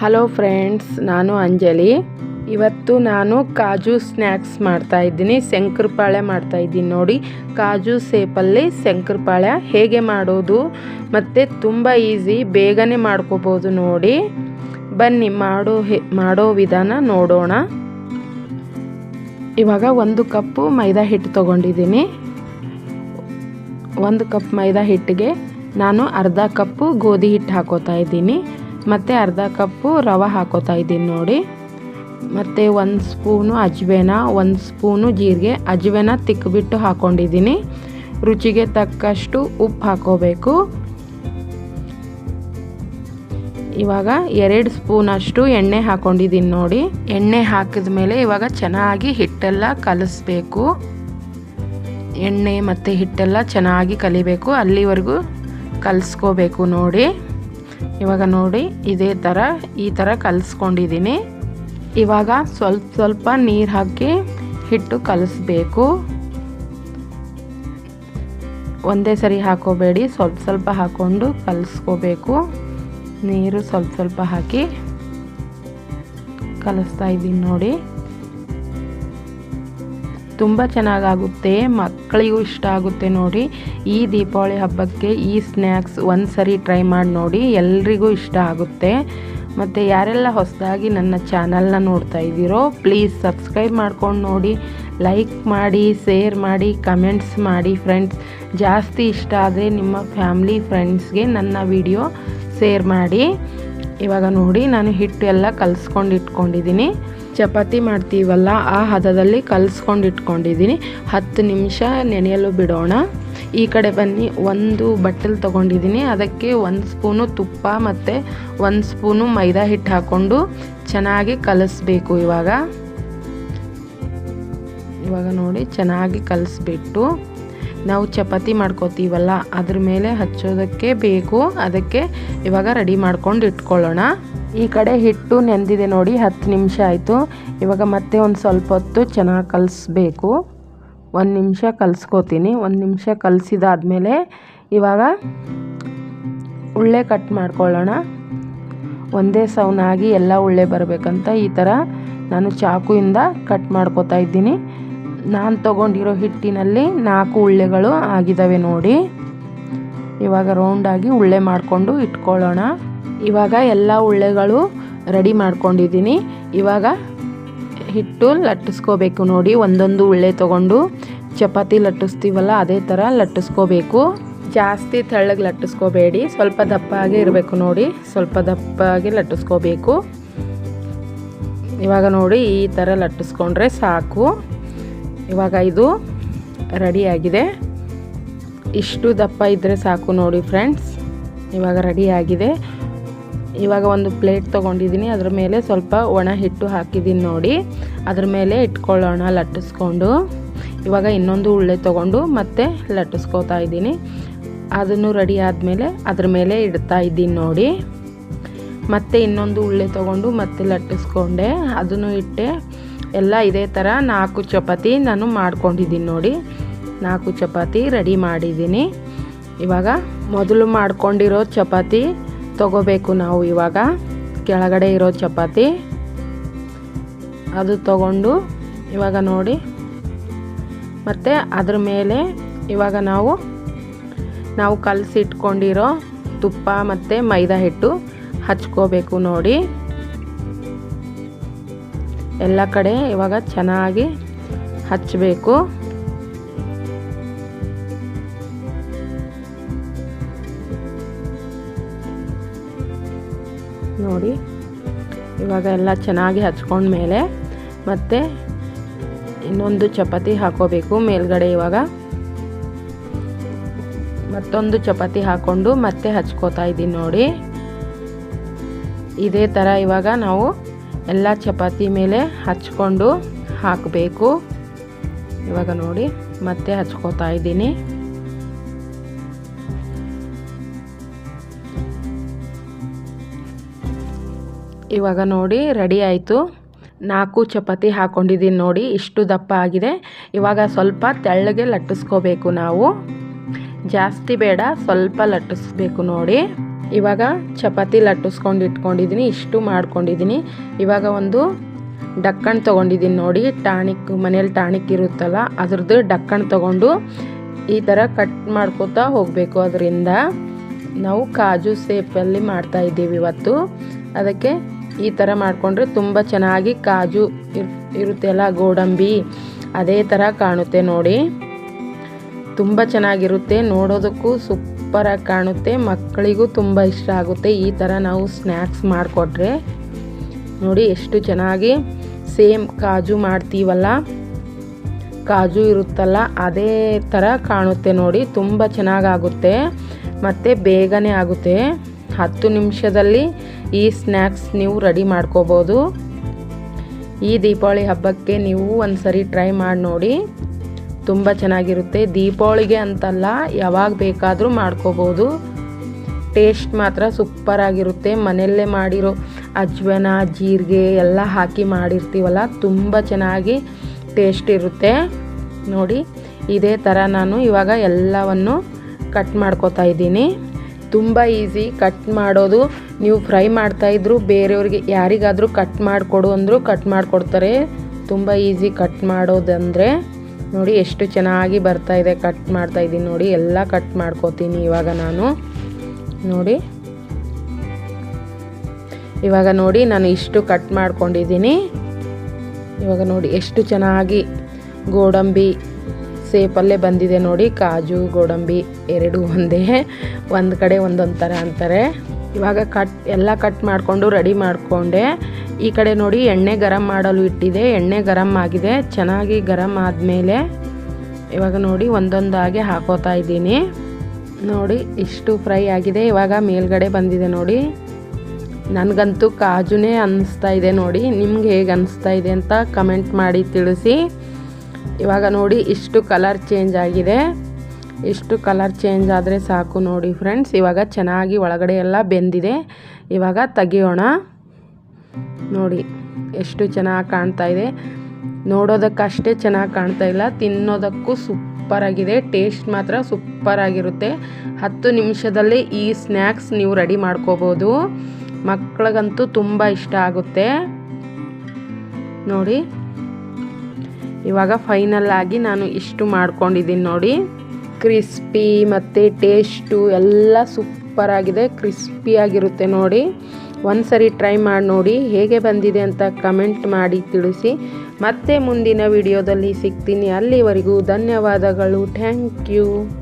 Hello friends ನಾನು ಅಂಜಲಿ. ಇವತ್ತು ನಾನು ಕಾಜು ಸ್ನ್ಯಾಕ್ಸ್ ಮಾಡ್ತಾ ಇದ್ದೀನಿ, ಶಂಕರಪಾಳೆ ಮಾಡ್ತಾ ಇದ್ದೀನಿ ನೋಡಿ. ಕಾಜು ಸೇಪಲ್ಲಿ ಶಂಕರಪಾಳೆ ಹೇಗೆ ಮಾಡೋದು ಮತ್ತು ತುಂಬ ಈಸಿ ಬೇಗನೆ ಮಾಡ್ಕೋಬೋದು ನೋಡಿ. ಬನ್ನಿ ಮಾಡೋ ಮಾಡೋ ವಿಧಾನ ನೋಡೋಣ. ಇವಾಗ ಒಂದು ಕಪ್ಪು ಮೈದಾ ಹಿಟ್ಟು ತೊಗೊಂಡಿದ್ದೀನಿ. ಒಂದು ಕಪ್ ಮೈದಾ ಹಿಟ್ಟಿಗೆ ನಾನು ಅರ್ಧ ಕಪ್ಪು ಗೋಧಿ ಹಿಟ್ಟು ಹಾಕೋತಾ ಇದ್ದೀನಿ. ಮತ್ತು ಅರ್ಧ ಕಪ್ಪು ರವೆ ಹಾಕೋತಾ ಇದ್ದೀನಿ ನೋಡಿ. ಮತ್ತು ಒಂದು ಸ್ಪೂನು ಅಜ್ವೇನ, ಒಂದು ಸ್ಪೂನು ಜೀರಿಗೆ. ಅಜ್ವೇನ ತಿಕ್ಕಿಬಿಟ್ಟು ಹಾಕ್ಕೊಂಡಿದ್ದೀನಿ ರುಚಿಗೆ ತಕ್ಕಷ್ಟು ಉಪ್ಪು ಹಾಕೋಬೇಕು. ಇವಾಗ ಎರಡು ಸ್ಪೂನಷ್ಟು ಎಣ್ಣೆ ಹಾಕ್ಕೊಂಡಿದ್ದೀನಿ ನೋಡಿ. ಎಣ್ಣೆ ಹಾಕಿದ ಮೇಲೆ ಇವಾಗ ಚೆನ್ನಾಗಿ ಹಿಟ್ಟೆಲ್ಲ ಕಲಿಸ್ಬೇಕು. ಎಣ್ಣೆ ಮತ್ತು ಹಿಟ್ಟೆಲ್ಲ ಚೆನ್ನಾಗಿ ಕಲಿಬೇಕು. ಅಲ್ಲಿವರೆಗೂ ಕಲಿಸ್ಕೋಬೇಕು ನೋಡಿ. ಇವಾಗ ನೋಡಿ ಇದೇ ಥರ ಈ ಥರ ಕಲಿಸ್ಕೊಂಡಿದ್ದೀನಿ ಇವಾಗ ಸ್ವಲ್ಪ ಸ್ವಲ್ಪ ನೀರು ಹಾಕಿ ಹಿಟ್ಟು ಕಲಿಸ್ಬೇಕು. ಒಂದೇ ಸರಿ ಹಾಕೋಬೇಡಿ, ಸ್ವಲ್ಪ ಸ್ವಲ್ಪ ಹಾಕ್ಕೊಂಡು ಕಲಿಸ್ಕೋಬೇಕು. ನೀರು ಸ್ವಲ್ಪ ಸ್ವಲ್ಪ ಹಾಕಿ ಕಲಿಸ್ತಾ ಇದ್ದೀನಿ ನೋಡಿ. ತುಂಬ ಚೆನ್ನಾಗಾಗುತ್ತೆ, ಮಕ್ಕಳಿಗೂ ಇಷ್ಟ ಆಗುತ್ತೆ ನೋಡಿ. ಈ ದೀಪಾವಳಿ ಹಬ್ಬಕ್ಕೆ ಈ ಸ್ನ್ಯಾಕ್ಸ್ ಒಂದು ಸರಿ ಟ್ರೈ ಮಾಡಿ ನೋಡಿ, ಎಲ್ರಿಗೂ ಇಷ್ಟ ಆಗುತ್ತೆ. ಮತ್ತು ಯಾರೆಲ್ಲ ಹೊಸದಾಗಿ ನನ್ನ ಚಾನಲ್ನ ನೋಡ್ತಾ ಇದ್ದೀರೋ ಪ್ಲೀಸ್ ಸಬ್ಸ್ಕ್ರೈಬ್ ಮಾಡ್ಕೊಂಡು ನೋಡಿ. ಲೈಕ್ ಮಾಡಿ ಶೇರ್ ಮಾಡಿ ಕಮೆಂಟ್ಸ್ ಮಾಡಿ ಫ್ರೆಂಡ್ಸ್ ಜಾಸ್ತಿ ಇಷ್ಟ ಆದರೆ ನಿಮ್ಮ ಫ್ಯಾಮ್ಲಿ ಫ್ರೆಂಡ್ಸ್ಗೆ ನನ್ನ ವಿಡಿಯೋ ಶೇರ್ ಮಾಡಿ. ಇವಾಗ ನೋಡಿ, ನಾನು ಹಿಟ್ಟು ಎಲ್ಲ ಕಲಿಸ್ಕೊಂಡು ಇಟ್ಕೊಂಡಿದ್ದೀನಿ. ಚಪಾತಿ ಮಾಡ್ತೀವಲ್ಲ, ಆ ಹದದಲ್ಲಿ ಕಲಿಸ್ಕೊಂಡು ಇಟ್ಕೊಂಡಿದ್ದೀನಿ. ಹತ್ತು ನಿಮಿಷ ನೆನೆಯಲು ಬಿಡೋಣ. ಈ ಕಡೆ ಬನ್ನಿ, ಒಂದು ಬಟ್ಟಲು ತೊಗೊಂಡಿದ್ದೀನಿ. ಅದಕ್ಕೆ ಒಂದು ಸ್ಪೂನು ತುಪ್ಪ ಮತ್ತು ಒಂದು ಸ್ಪೂನು ಮೈದಾ ಹಿಟ್ಟು ಹಾಕ್ಕೊಂಡು ಚೆನ್ನಾಗಿ ಕಲಿಸ್ಬೇಕು ಇವಾಗ. ಇವಾಗ ನೋಡಿ, ಚೆನ್ನಾಗಿ ಕಲಿಸ್ಬಿಟ್ಟು. ನಾವು ಚಪಾತಿ ಮಾಡ್ಕೋತೀವಲ್ಲ, ಅದ್ರ ಮೇಲೆ ಹಚ್ಚೋದಕ್ಕೆ ಬೇಕು. ಅದಕ್ಕೆ ಇವಾಗ ರೆಡಿ ಮಾಡ್ಕೊಂಡು ಇಟ್ಕೊಳ್ಳೋಣ. ಈ ಕಡೆ ಹಿಟ್ಟು ನೆಂದಿದೆ ನೋಡಿ, ಹತ್ತು ನಿಮಿಷ ಆಯಿತು. ಇವಾಗ ಮತ್ತೆ ಒಂದು ಸ್ವಲ್ಪ ಹೊತ್ತು ಚೆನ್ನಾಗಿ ಕಲಿಸ್ಬೇಕು. ಒಂದು ನಿಮಿಷ ಕಲಿಸ್ಕೋತೀನಿ. ಒಂದು ನಿಮಿಷ ಕಲಿಸಿದಾದ್ಮೇಲೆ ಇವಾಗ ಉಳ್ಳೆ ಕಟ್ ಮಾಡ್ಕೊಳ್ಳೋಣ. ಒಂದೇ ಸೌನಾಗಿ ಎಲ್ಲ ಉಳ್ಳೆ ಬರಬೇಕಂತ ಈ ಥರ ನಾನು ಚಾಕುಯಿಂದ ಕಟ್ ಮಾಡ್ಕೋತಾ ಇದ್ದೀನಿ. ನಾನು ತೊಗೊಂಡಿರೋ ಹಿಟ್ಟಿನಲ್ಲಿ ನಾಲ್ಕು ಉಳ್ಳೆಗಳು ಆಗಿದ್ದಾವೆ ನೋಡಿ. ಇವಾಗ ರೌಂಡಾಗಿ ಉಳ್ಳೆ ಮಾಡಿಕೊಂಡು ಇಟ್ಕೊಳ್ಳೋಣ. ಇವಾಗ ಎಲ್ಲ ಉಳ್ಳೆಗಳು ರೆಡಿ ಮಾಡ್ಕೊಂಡಿದ್ದೀನಿ. ಇವಾಗ ಹಿಟ್ಟು ಲಟ್ಟಿಸ್ಕೋಬೇಕು ನೋಡಿ, ಒಂದೊಂದು ಉಳ್ಳೆ ತೊಗೊಂಡು. ಚಪಾತಿ ಲಟ್ಟಿಸ್ತೀವಲ್ಲ, ಅದೇ ಥರ ಲಟ್ಟಿಸ್ಕೋಬೇಕು. ಜಾಸ್ತಿ ತೆಳ್ಳಗೆ ಲಟ್ಟಿಸ್ಕೋಬೇಡಿ, ಸ್ವಲ್ಪ ದಪ್ಪ ಆಗಿ ಇರಬೇಕು ನೋಡಿ, ಸ್ವಲ್ಪ ದಪ್ಪ ಆಗಿ ಲಟ್ಟಿಸ್ಕೋಬೇಕು. ಇವಾಗ ನೋಡಿ, ಈ ಥರ ಲಟ್ಟಿಸ್ಕೊಂಡ್ರೆ ಸಾಕು. ಇವಾಗ ಇದು ರೆಡಿಯಾಗಿದೆ ಇಷ್ಟು ದಪ್ಪ ಇದ್ದರೆ ಸಾಕು ನೋಡಿ ಫ್ರೆಂಡ್ಸ್ ಇವಾಗ ರೆಡಿ ಆಗಿದೆ. ಇವಾಗ ಒಂದು ಪ್ಲೇಟ್ ತೊಗೊಂಡಿದ್ದೀನಿ. ಅದ್ರ ಮೇಲೆ ಸ್ವಲ್ಪ ಒಣ ಹಿಟ್ಟು ಹಾಕಿದ್ದೀನಿ ನೋಡಿ. ಅದ್ರ ಮೇಲೆ ಇಟ್ಕೊಳ್ಳೋಣ ಲಟ್ಟಿಸ್ಕೊಂಡು. ಇವಾಗ ಇನ್ನೊಂದು ಉಳ್ಳೆ ತೊಗೊಂಡು ಮತ್ತೆ ಲಟ್ಟಿಸ್ಕೋತಾ ಇದ್ದೀನಿ. ಅದನ್ನು ರೆಡಿ ಆದಮೇಲೆ ಅದ್ರ ಮೇಲೆ ಇಡ್ತಾ ಇದ್ದೀನಿ ನೋಡಿ. ಮತ್ತೆ ಇನ್ನೊಂದು ಉಳ್ಳೆ ತೊಗೊಂಡು ಮತ್ತೆ ಲಟ್ಟಿಸ್ಕೊಂಡೆ. ಅದನ್ನು ಇಟ್ಟೆ ಎಲ್ಲ ಇದೇ ಥರ ನಾಲ್ಕು ಚಪಾತಿ ನಾನು ಮಾಡ್ಕೊಂಡಿದ್ದೀನಿ ನೋಡಿ. ನಾಲ್ಕು ಚಪಾತಿ ರೆಡಿ ಮಾಡಿದ್ದೀನಿ. ಇವಾಗ ಮೊದಲು ಮಾಡ್ಕೊಂಡಿರೋ ಚಪಾತಿ ತಗೋಬೇಕು ನಾವು ಇವಾಗ. ಕೆಳಗಡೆ ಇರೋ ಚಪಾತಿ. ಅದು ತಗೊಂಡು ಇವಾಗ ನೋಡಿ. ಮತ್ತು ಅದ್ರ ಮೇಲೆ ಇವಾಗ ನಾವು ನಾವು ಕಲಸಿಟ್ಕೊಂಡಿರೋ ತುಪ್ಪ ಮತ್ತು ಮೈದಾ ಹಿಟ್ಟು ಹಚ್ಕೋಬೇಕು ನೋಡಿ. ಎಲ್ಲ ಕಡೆ ಇವಾಗ ಚೆನ್ನಾಗಿ ಹಚ್ಚಬೇಕು ನೋಡಿ. ಇವಾಗ ಎಲ್ಲ ಚೆನ್ನಾಗಿ ಹಚ್ಕೊಂಡ್ಮೇಲೆ ಮತ್ತೆ ಇನ್ನೊಂದು ಚಪಾತಿ ಹಾಕೋಬೇಕು ಮೇಲ್ಗಡೆ ಇವಾಗ. ಮತ್ತೊಂದು ಚಪಾತಿ ಹಾಕ್ಕೊಂಡು ಮತ್ತೆ ಹಚ್ಕೋತಾ ಇದ್ದೀನಿ ನೋಡಿ. ಇದೇ ಥರ ಇವಾಗ ನಾವು ಎಲ್ಲ ಚಪಾತಿ ಮೇಲೆ ಹಚ್ಕೊಂಡು ಹಾಕಬೇಕು. ಇವಾಗ ನೋಡಿ, ಮತ್ತೆ ಹಚ್ಕೋತಾ ಇದ್ದೀನಿ. ಇವಾಗ ನೋಡಿ ರೆಡಿ ಆಯಿತು. ನಾಲ್ಕು ಚಪಾತಿ ಹಾಕ್ಕೊಂಡಿದ್ದೀನಿ ನೋಡಿ, ಇಷ್ಟು ದಪ್ಪ ಆಗಿದೆ. ಇವಾಗ ಸ್ವಲ್ಪ ತೆಳ್ಳಗೆ ಲಟ್ಟಿಸ್ಕೋಬೇಕು ನಾವು. ಜಾಸ್ತಿ ಬೇಡ, ಸ್ವಲ್ಪ ಲಟ್ಟಿಸ್ಬೇಕು ನೋಡಿ. ಇವಾಗ ಚಪಾತಿ ಲಟ್ಟಿಸ್ಕೊಂಡು ಇಟ್ಕೊಂಡಿದ್ದೀನಿ, ಇಷ್ಟು ಮಾಡ್ಕೊಂಡಿದ್ದೀನಿ. ಇವಾಗ ಒಂದು ಡಕ್ಕಣ್ ತೊಗೊಂಡಿದ್ದೀನಿ ನೋಡಿ ಟಾಣಿಕ್ ಮನೇಲಿ ಟಾಣಿಕ್ ಇರುತ್ತಲ್ಲ, ಅದ್ರದ್ದು ಡಕ್ಕಣ್ ತೊಗೊಂಡು ಈ ಥರ ಕಟ್ ಮಾಡ್ಕೋತಾ ಹೋಗಬೇಕು ಅದರಿಂದ. ನಾವು ಕಾಜು ಸೇಪಲ್ಲಿ ಮಾಡ್ತಾಯಿದ್ದೀವಿ ಇವತ್ತು. ಅದಕ್ಕೆ ಈ ಥರ ಮಾಡಿಕೊಂಡ್ರೆ ತುಂಬ ಚೆನ್ನಾಗಿ ಕಾಜು ಇರುತ್ತೆ ಇರುತ್ತೆಲ್ಲ ಗೋಡಂಬಿ, ಅದೇ ಥರ ಕಾಣುತ್ತೆ ನೋಡಿ. ತುಂಬ ಚೆನ್ನಾಗಿರುತ್ತೆ, ನೋಡೋದಕ್ಕೂ ಸೂಪರಾಗಿ ಕಾಣುತ್ತೆ, ಮಕ್ಕಳಿಗೂ ತುಂಬ ಇಷ್ಟ ಆಗುತ್ತೆ ಈ ಥರ ನಾವು ಸ್ನ್ಯಾಕ್ಸ್ ಮಾಡಿಕೊಟ್ರೆ. ನೋಡಿ ಎಷ್ಟು ಚೆನ್ನಾಗಿ ಸೇಮ್ ಕಾಜು ಮಾಡ್ತೀವಲ್ಲ, ಕಾಜು ಇರುತ್ತಲ್ಲ, ಅದೇ ಥರ ಕಾಣುತ್ತೆ ನೋಡಿ, ತುಂಬ ಚೆನ್ನಾಗಾಗುತ್ತೆ ಮತ್ತು ಬೇಗನೆ ಆಗುತ್ತೆ. ಹತ್ತು ನಿಮಿಷದಲ್ಲಿ ಈ ಸ್ನ್ಯಾಕ್ಸ್ ನೀವು ರೆಡಿ ಮಾಡ್ಕೋಬೋದು. ಈ ದೀಪಾವಳಿ ಹಬ್ಬಕ್ಕೆ ನೀವು ಒಂದು ಸರಿ ಟ್ರೈ ಮಾಡಿ ನೋಡಿ. ತುಂಬ ಚೆನ್ನಾಗಿರುತ್ತೆ. ದೀಪಾವಳಿಗೆ ಅಂತಲ್ಲ, ಯಾವಾಗ ಬೇಕಾದರೂ ಮಾಡ್ಕೋಬೋದು. ಟೇಸ್ಟ್ ಮಾತ್ರ ಸೂಪರಾಗಿರುತ್ತೆ ಮನೆಯಲ್ಲೇ ಮಾಡಿರೋ ಅಜ್ವನ, ಜೀರಿಗೆ ಎಲ್ಲ ಹಾಕಿ ಮಾಡಿರ್ತೀವಲ್ಲ, ತುಂಬ ಚೆನ್ನಾಗಿ ಟೇಸ್ಟ್ ಇರುತ್ತೆ. ನೋಡಿ, ಇದೇ ಥರ ನಾನು ಇವಾಗ ಎಲ್ಲವನ್ನು ಕಟ್ ಮಾಡ್ಕೋತಾ ಇದ್ದೀನಿ. ತುಂಬ ಈಸಿ ಕಟ್ ಮಾಡೋದು. ನೀವು ಫ್ರೈ ಮಾಡ್ತಾಯಿದ್ರು ಬೇರೆಯವ್ರಿಗೆ ಯಾರಿಗಾದರೂ ಕಟ್ ಮಾಡಿಕೊಡು ಅಂದರೂ ಕಟ್ ಮಾಡಿಕೊಡ್ತಾರೆ. ತುಂಬ ಈಸಿ ಕಟ್ ಮಾಡೋದಂದರೆ. ನೋಡಿ ಎಷ್ಟು ಚೆನ್ನಾಗಿ ಬರ್ತಾ ಇದೆ ಕಟ್ ಮಾಡ್ತಾಯಿದ್ದೀನಿ ನೋಡಿ, ಎಲ್ಲ ಕಟ್ ಮಾಡ್ಕೋತೀನಿ ಇವಾಗ ನಾನು. ನೋಡಿ. ಇವಾಗ ನೋಡಿ ನಾನು ಇಷ್ಟು ಕಟ್ ಮಾಡ್ಕೊಂಡಿದ್ದೀನಿ. ಇವಾಗ ನೋಡಿ ಎಷ್ಟು ಚೆನ್ನಾಗಿ ಗೋಡಂಬಿ ಸೇಪಲ್ಲೇ ಬಂದಿದೆ ನೋಡಿ, ಕಾಜು, ಗೋಡಂಬಿ ಎರಡು ಒಂದೇ. ಒಂದು ಕಡೆ ಒಂದೊಂದು ಥರ ಅಂತಾರೆ. ಇವಾಗ ಕಟ್, ಎಲ್ಲ ಕಟ್ ಮಾಡಿಕೊಂಡು ರೆಡಿ ಮಾಡಿಕೊಂಡೆ. ಈ ಕಡೆ ನೋಡಿ, ಎಣ್ಣೆ ಗರಂ ಮಾಡಲು ಇಟ್ಟಿದೆ. ಎಣ್ಣೆ ಗರಂ ಆಗಿದೆ. ಚೆನ್ನಾಗಿ ಗರಂ ಆದಮೇಲೆ ಇವಾಗ ನೋಡಿ ಒಂದೊಂದಾಗಿ ಹಾಕೋತಾ ಇದ್ದೀನಿ. ನೋಡಿ, ಇಷ್ಟು ಫ್ರೈ ಆಗಿದೆ. ಇವಾಗ ಮೇಲ್ಗಡೆ ಬಂದಿದೆ ನೋಡಿ. ನನಗಂತೂ ಕಾಜುನೇ ಅನ್ನಿಸ್ತಾ ಇದೆ ನೋಡಿ. ನಿಮ್ಗೆ ಹೇಗೆ ಅನ್ನಿಸ್ತಾ ಇದೆ ಅಂತ ಕಮೆಂಟ್ ಮಾಡಿ ತಿಳಿಸಿ. ಇವಾಗ ನೋಡಿ ಇಷ್ಟು ಕಲರ್ ಚೇಂಜ್ ಆಗಿದೆ. ಇಷ್ಟು ಕಲರ್ ಚೇಂಜ್ ಆದರೆ ಸಾಕು ನೋಡಿ ಫ್ರೆಂಡ್ಸ್. ಇವಾಗ ಚೆನ್ನಾಗಿ ಒಳಗಡೆ ಎಲ್ಲ ಬೆಂದಿದೆ. ಇವಾಗ ತೆಗಿಯೋಣ. ನೋಡಿ ಎಷ್ಟು ಚೆನ್ನಾಗಿ ಕಾಣ್ತಾ ಇದೆ. ನೋಡೋದಕ್ಕಷ್ಟೇ ಚೆನ್ನಾಗಿ ಕಾಣ್ತಾ ಇಲ್ಲ. ತಿನ್ನೋದಕ್ಕೂ ಸೂಪರಾಗಿದೆ ಟೇಸ್ಟ್ ಮಾತ್ರ ಸೂಪರಾಗಿರುತ್ತೆ ಹತ್ತು ನಿಮಿಷದಲ್ಲಿ ಈ ಸ್ನ್ಯಾಕ್ಸ್ ನೀವು ರೆಡಿ ಮಾಡ್ಕೋಬೋದು. ಮಕ್ಕಳಿಗಂತೂ ತುಂಬ ಇಷ್ಟ ಆಗುತ್ತೆ. ನೋಡಿ ಇವಾಗ ಫೈನಲ್ ಆಗಿ ನಾನು ಇಷ್ಟು ಮಾಡ್ಕೊಂಡಿದ್ದೀನಿ ನೋಡಿ. ಕ್ರಿಸ್ಪಿ ಮತ್ತು ಟೇಸ್ಟು ಎಲ್ಲ ಸೂಪರಾಗಿದೆ ಕ್ರಿಸ್ಪಿಯಾಗಿರುತ್ತೆ ನೋಡಿ. ಒಂದು ಸರಿ ಟ್ರೈ ಮಾಡಿ ನೋಡಿ ಹೇಗೆ ಬಂದಿದೆ ಅಂತ ಕಮೆಂಟ್ ಮಾಡಿ ತಿಳಿಸಿ. ಮತ್ತೆ ಮುಂದಿನ ವಿಡಿಯೋದಲ್ಲಿ ಸಿಗ್ತೀನಿ. ಅಲ್ಲಿವರೆಗೂ ಧನ್ಯವಾದಗಳು. Thank you